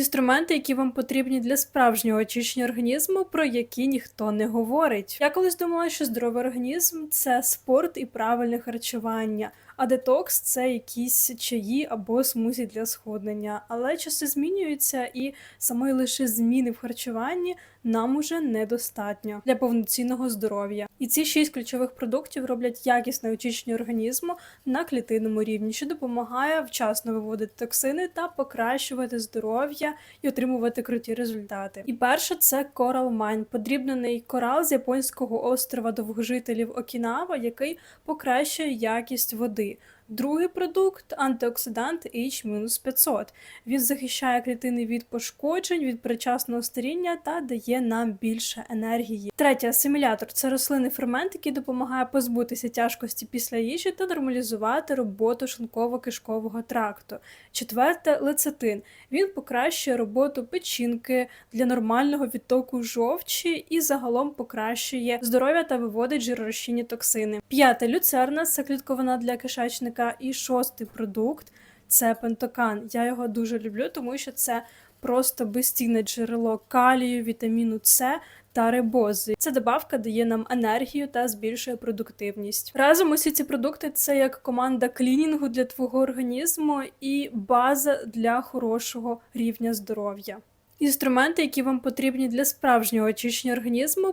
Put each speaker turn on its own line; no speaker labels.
Інструменти, які вам потрібні для справжнього очищення організму, про які ніхто не говорить. Я колись думала, що здоровий організм це спорт і правильне харчування, а детокс це якісь чаї або смузі для схуднення. Але часи змінюються, і самої лише зміни в харчуванні нам уже недостатньо для повноцінного здоров'я. І ці шість ключових продуктів роблять якісне очищення організму на клітинному рівні, що допомагає вчасно виводити токсини та покращувати здоров'я і отримувати круті результати. І перше це Coral Mine, подрібнений корал з японського острова довгожителів Окінава, який покращує якість води. Другий продукт антиоксидант H-500. Він захищає клітини від пошкоджень, від передчасного старіння та дає нам більше енергії. Третє асимілятор це рослинний фермент, який допомагає позбутися тяжкості після їжі та нормалізувати роботу шлунково-кишкового тракту. Четверте лецитин. Він покращує роботу печінки для нормального відтоку жовчі і загалом покращує здоров'я та виводить жиророзчинні токсини. П'яте люцерна це клітковина для кишечника. І шостий продукт це пентокан. Я його дуже люблю, тому що це просто безцінне джерело калію, вітаміну С та рибози. Ця добавка дає нам енергію та збільшує продуктивність. Разом усі ці продукти це як команда клінінгу для твого організму і база для хорошого рівня здоров'я. Інструменти, які вам потрібні для справжнього очищення організму,